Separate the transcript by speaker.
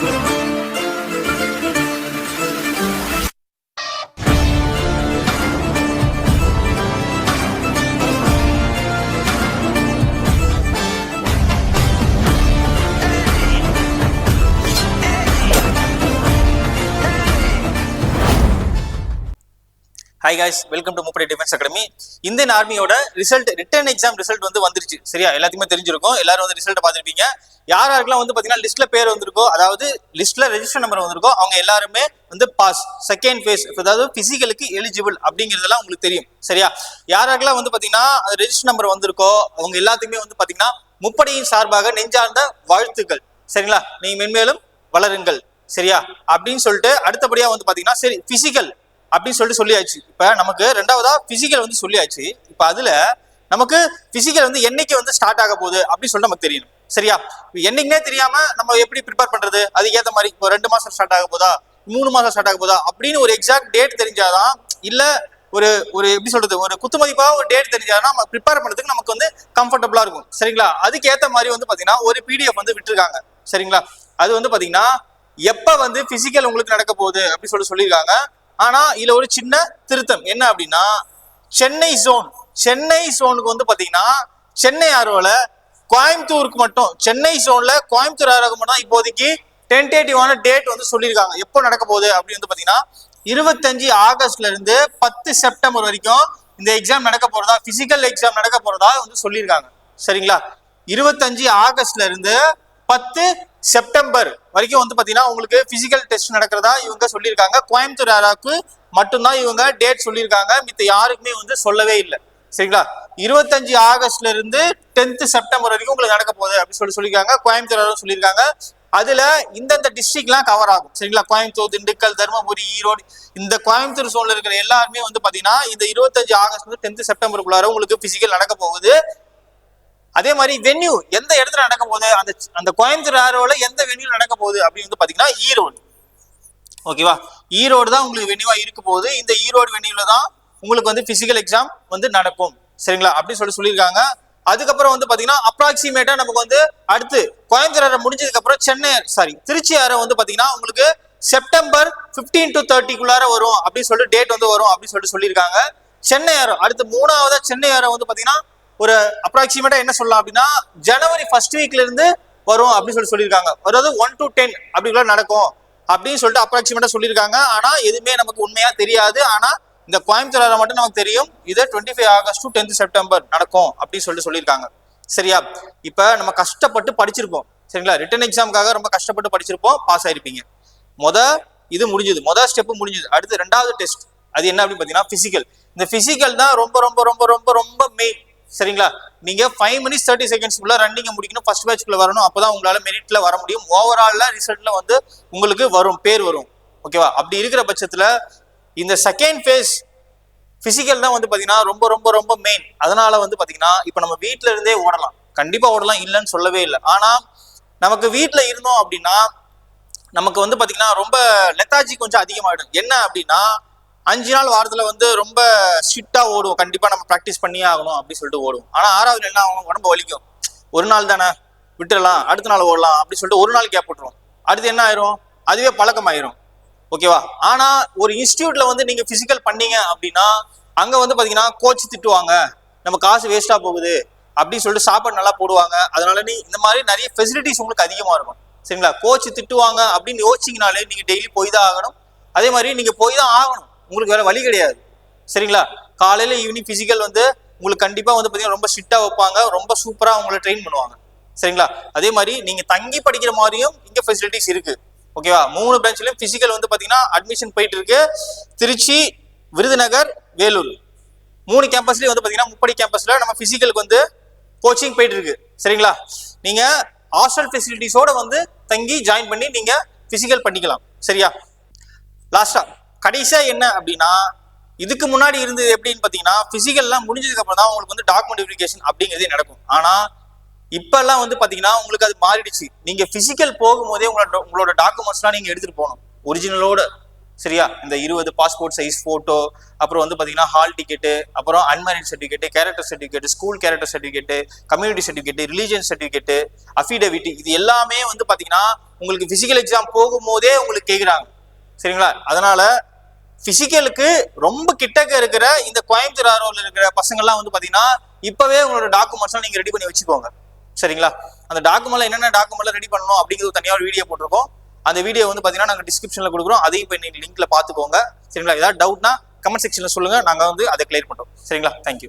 Speaker 1: Thank you. Hi guys welcome to முப்படை defence academy Indian ஆர்மியோட result written exam result வந்து வந்துருச்சு. சரியா? எல்லாத்தையுமே தெரிஞ்சிருக்கும். எல்லாரும் வந்து ரிசல்ட் பார்த்துருப்பீங்க. யார் யாருக்கெல்லாம் வந்து பார்த்தீங்கன்னா லிஸ்ட்ல பேர் வந்திருக்கோ அதாவது லிஸ்ட்ல ரெஜிஸ்டர் நம்பர் வந்திருக்கோ அவங்க எல்லாருமே வந்து பாஸ் செகண்ட் ஃபேஸ் அதாவது பிசிக்கலுக்கு எலிஜிபிள் அப்படிங்கிறதெல்லாம் உங்களுக்கு தெரியும். சரியா? யார் வந்து பார்த்தீங்கன்னா ரெஜிஸ்டர் நம்பர் வந்திருக்கோ அவங்க எல்லாத்துக்குமே வந்து பார்த்தீங்கன்னா முப்படையின் சார்பாக நெஞ்சார்ந்த வாழ்த்துக்கள். சரிங்களா? நீங்க மென்மேலும் வளருங்கள். சரியா? அப்படின்னு சொல்லிட்டு அடுத்தபடியா வந்து பாத்தீங்கன்னா சரி பிசிக்கல் அப்படின்னு சொல்லிட்டு சொல்லியாச்சு. இப்போ நமக்கு ரெண்டாவதா பிசிக்கல் வந்து சொல்லியாச்சு. இப்போ அதுல நமக்கு பிசிக்கல் வந்து என்னைக்கு வந்து ஸ்டார்ட் ஆக போகுது அப்படின்னு சொல்லிட்டு நமக்கு தெரியணும். சரியா? இப்ப என்னைக்குனே தெரியாம நம்ம எப்படி ப்ரிப்பேர் பண்றது? அதுக்கு மாதிரி இப்போ ரெண்டு மாசம் ஸ்டார்ட் ஆக போதா? மூணு மாசம் ஸ்டார்ட் ஆக போதா? அப்படின்னு ஒரு எக்ஸாக்ட் டேட் தெரிஞ்சாதான் இல்ல ஒரு ஒரு எப்படி சொல்றது? ஒரு குத்துமதிப்பா ஒரு டேட் தெரிஞ்சாதான் நம்ம ப்ரிப்பேர் பண்றதுக்கு நமக்கு வந்து கம்ஃபர்டபுளா இருக்கும். சரிங்களா? அதுக்கு ஏத்த மாதிரி வந்து பாத்தீங்கன்னா ஒரு பிடிஎஃப் வந்து விட்டுருக்காங்க. சரிங்களா? அது வந்து பாத்தீங்கன்னா எப்ப வந்து பிசிக்கல் உங்களுக்கு நடக்க போகுது அப்படின்னு சொல்லி சொல்லியிருக்காங்க. ஆனா இதுல ஒரு சின்ன திருத்தம். என்ன அப்படின்னா சென்னை ஜோன் சென்னை ஜோனுக்கு வந்து பாத்தீங்கன்னா சென்னை ஆர்வல கோயம்புத்தூருக்கு மட்டும் சென்னை ஜோன்ல கோயம்புத்தூர் ஆர்வக்கு மட்டும் இப்போதைக்கு டென்டேட்டிவான டேட் வந்து சொல்லியிருக்காங்க. எப்போ நடக்க போகுது அப்படின்னு வந்து பாத்தீங்கன்னா இருபத்தஞ்சு ஆகஸ்ட்ல இருந்து பத்து செப்டம்பர் வரைக்கும் இந்த எக்ஸாம் நடக்க போறதா பிசிக்கல் எக்ஸாம் நடக்க போறதா வந்து சொல்லியிருக்காங்க. சரிங்களா? இருபத்தஞ்சு ஆகஸ்ட்ல இருந்து பத்து செப்டம்பர் வரைக்கும் வந்து பாத்தீங்கன்னா உங்களுக்கு பிசிக்கல் டெஸ்ட் நடக்கிறதா இவங்க சொல்லியிருக்காங்க. கோயம்புத்தூர் ஆராவுக்கு மட்டும்தான் இவங்க டேட் சொல்லியிருக்காங்க. மித்த யாருக்குமே வந்து சொல்லவே இல்லை. சரிங்களா? இருபத்தஞ்சு ஆகஸ்ட்ல இருந்து டென்த் செப்டம்பர் வரைக்கும் உங்களுக்கு நடக்க போகுது அப்படின்னு சொல்லி சொல்லியிருக்காங்க. கோயம்புத்தூர் ஆரா சொல்லியிருக்காங்க. அதுல இந்தந்த டிஸ்ட்ரிக்ட்லாம் கவர் ஆகும். சரிங்களா? கோயம்புத்தூர் திண்டுக்கல் தருமபுரி ஈரோடு இந்த கோயம்புத்தூர் சோன்ல இருக்கிற எல்லாருமே வந்து பாத்தீங்கன்னா இந்த இருபத்தஞ்சு ஆகஸ்ட் வந்து டென்த் செப்டம்பருக்குள்ளார உங்களுக்கு பிசிக்கல் நடக்க போகுது. அதே மாதிரி வென்யூ எந்த இடத்துல நடக்க போகுது? அந்த அந்த கோயம்புத்தூர் ஆரோவில் எந்த வென்யூ நடக்க போகுது அப்படின்னு வந்து பார்த்தீங்கன்னா ஈரோடு. ஓகேவா ஈரோடு தான் உங்களுக்கு வென்யூவா இருக்க போகுது. இந்த ஈரோடு வென்யூல தான் உங்களுக்கு வந்து பிசிக்கல் எக்ஸாம் வந்து நடக்கும். சரிங்களா? அப்படின்னு சொல்லி சொல்லியிருக்காங்க. அதுக்கப்புறம் வந்து பாத்தீங்கன்னா அப்ராக்சிமேட்டா நமக்கு வந்து அடுத்து கோயம்புத்தூர் ஆரை முடிஞ்சதுக்கு அப்புறம் சென்னை சாரி திருச்சி ஆரை வந்து பாத்தீங்கன்னா உங்களுக்கு செப்டம்பர் 15 டு தேர்ட்டிக்குள்ளார வரும் அப்படின்னு சொல்லிட்டு டேட் வந்து வரும் அப்படின்னு சொல்லிட்டு சொல்லியிருக்காங்க. சென்னை ஆரோ அடுத்து மூணாவதா சென்னை ஆரோ வந்து பாத்தீங்கன்னா ஒரு அப்ராக்சிமேட்டா என்ன சொல்லலாம் அப்படின்னா ஜனவரி ஃபர்ஸ்ட் வீக்ல இருந்து வரும் அப்படின்னு சொல்லி சொல்லியிருக்காங்க. அதாவது ஒன் டு டென் அப்படிக்குள்ள நடக்கும் அப்படின்னு சொல்லிட்டு அப்ராக்சிமேட்டா சொல்லியிருக்காங்க. ஆனா எதுவுமே நமக்கு உண்மையா தெரியாது. ஆனா இந்த கோயம்புத்தூர் மட்டும் நமக்கு தெரியும். இது twenty five August to tenth September நடக்கும் அப்படின்னு சொல்லிட்டு சொல்லியிருக்காங்க. சரியா? இப்ப நம்ம கஷ்டப்பட்டு படிச்சிருப்போம். சரிங்களா? ரிட்டன் எக்ஸாமுக்காக ரொம்ப கஷ்டப்பட்டு படிச்சிருப்போம். பாஸ் ஆயிருப்பீங்க. முத இது முடிஞ்சது. முத ஸ்டெப் முடிஞ்சது. அடுத்து ரெண்டாவது டெஸ்ட் அது என்ன அப்படின்னு பாத்தீங்கன்னா பிசிக்கல் இந்த பிசிக்கல் தான் ரொம்ப ரொம்ப ரொம்ப ரொம்ப ரொம்ப மெயின் சரிங்களா? நீங்க ஃபைவ் மினிட்ஸ் தேர்ட்டி செகண்ட்ஸ்க்குள்ள ரன்னிங்க முடிக்கணும் ஃபர்ஸ்ட் பேட்ச்க்குள்ள வரணும். அப்பதான் உங்களால மெரிட்ல வர முடியும். ஓவரால்ல ரிசல்ட்ல வந்து உங்களுக்கு வரும் பேர் வரும். ஓகேவா அப்படி இருக்கிற பட்சத்துல இந்த செகண்ட் ஃபேஸ் பிசிக்கல் தான் வந்து பாத்தீங்கன்னா ரொம்ப ரொம்ப ரொம்ப மெயின் அதனால வந்து பாத்தீங்கன்னா இப்போ நம்ம வீட்ல இருந்தே ஓடலாம். கண்டிப்பா ஓடலாம் இல்லைன்னு சொல்லவே இல்லை. ஆனா நமக்கு வீட்டில் இருந்தோம் அப்படின்னா நமக்கு வந்து பாத்தீங்கன்னா ரொம்ப லெத்தாஜி கொஞ்சம் அதிகமாகிடும் என்ன அப்படின்னா அஞ்சு நாள் வாரத்துல வந்து ரொம்ப ஸ்ட்ரிக்டா ஓடுவோம். கண்டிப்பா நம்ம ப்ராக்டிஸ் பண்ணியே ஆகணும் அப்படின்னு சொல்லிட்டு ஓடுவோம். ஆனா ஆறாவது என்ன ஆகும் உடம்பு வலிக்கும். ஒரு நாள் தானே விட்டுறலாம் அடுத்த நாள் ஓடலாம் அப்படின்னு சொல்லிட்டு ஒரு நாள் கேப் விட்டுரும் அடுத்து என்ன ஆயிரும்? அதுவே பழக்கமாயிரும். ஓகேவா ஆனா ஒரு இன்ஸ்டியூட்ல வந்து நீங்க பிசிக்கல் பண்ணீங்க அப்படின்னா அங்க வந்து பாத்தீங்கன்னா கோச் திட்டுவாங்க. நம்ம காசு வேஸ்டா போகுது அப்படின்னு சொல்லிட்டு சாப்பாடு நல்லா போடுவாங்க. அதனால நீ இந்த மாதிரி நிறைய ஃபெசிலிட்டிஸ் உங்களுக்கு அதிகமா இருக்கும். சரிங்களா? கோச் திட்டுவாங்க அப்படின்னு யோசிச்சிங்கனாலே நீங்க டெய்லி போய் தான் ஆகணும். அதே மாதிரி நீங்க போய் தான் ஆகணும். உங்களுக்கு வேற வழி கிடையாது. சரிங்களா? காலையில ஈவினிங் பிசிக்கல் வந்து உங்களுக்கு கண்டிப்பா வந்து பாத்தீங்கன்னா ரொம்ப ஸ்ட்ரிக்டா வைப்பாங்க. ரொம்ப சூப்பரா உங்களை ட்ரெயின் பண்ணுவாங்க. சரிங்களா? அதே மாதிரி நீங்க தங்கி படிக்கிற மாதிரியும் இங்க ஃபெசிலிட்டிஸ் இருக்கு. ஓகேவா மூணு பிரான்ச்லயும் பிசிக்கல் வந்து பாத்தீங்கன்னா அட்மிஷன் போயிட்டு இருக்கு. திருச்சி விருதுநகர் வேலூர். மூணு கேம்பஸ்லயும் வந்து பாத்தீங்கன்னா முப்படி கேம்பஸ்ல நம்ம பிசிக்கலுக்கு வந்து கோச்சிங் போயிட்டு இருக்கு. சரிங்களா? நீங்க ஹாஸ்டல் ஃபெசிலிட்டிஸோட வந்து தங்கி ஜாயின் பண்ணி நீங்க பிசிக்கல் பண்ணிக்கலாம். சரியா? லாஸ்டா கடைசியா என்ன அப்படின்னா இதுக்கு முன்னாடி இருந்தது எப்படின்னு பார்த்தீங்கன்னா ஃபிசிக்கல்லாம் முடிஞ்சதுக்கு அப்புறம் தான் உங்களுக்கு வந்து டாக்குமெண்ட் வெரிஃபிகேஷன் அப்படிங்கிறதே நடக்கும். ஆனால் இப்பெல்லாம் வந்து பார்த்தீங்கன்னா உங்களுக்கு அது மாறிடுச்சு. நீங்கள் ஃபிசிக்கல் போகும்போதே உங்களோட உங்களோட டாக்குமெண்ட்ஸ்லாம் நீங்கள் எடுத்துகிட்டு போகணும். ஒரிஜினலோட சரியா? இந்த இருபது பாஸ்போர்ட் சைஸ் ஃபோட்டோ அப்புறம் வந்து பார்த்தீங்கன்னா ஹால் டிக்கெட்டு அப்புறம் unmarried certificate character certificate school character certificate community certificate religion certificate affidavit இது எல்லாமே வந்து பார்த்தீங்கன்னா உங்களுக்கு ஃபிசிக்கல் எக்ஸாம் போகும்போதே உங்களுக்கு கேட்குறாங்க சரிங்களா? அதனால பிசிக்கலுக்கு ரொம்ப கிட்டக்க இருக்கிற இந்த கோயம்புத்தூர் ஆர்வல இருக்கிற பசங்கள்லாம் வந்து பாத்தீங்கன்னா இப்போவே உங்களோட டாக்குமெண்ட்ஸ்லாம் நீங்கள் ரெடி பண்ணி வச்சுக்கோங்க. சரிங்களா? அந்த டாக்குமெண்ட்ல என்னென்ன டாக்குமெண்ட்ல ரெடி பண்ணணும் அப்படிங்கிறது தனியாக ஒரு வீடியோ போட்டிருக்கோம். அந்த வீடியோ வந்து பார்த்தீங்கன்னா நாங்கள் டிஸ்கிரிப்ஷனில் கொடுக்குறோம். அதையும் இப்போ நீங்கள் லிங்க்ல பார்த்துக்கோங்க. சரிங்களா? ஏதாவது டவுட்னா கமெண்ட் செக்ஷனில் சொல்லுங்கள் நாங்கள் வந்து அதை கிளியர் பண்ணுறோம் சரிங்களா? தேங்க்யூ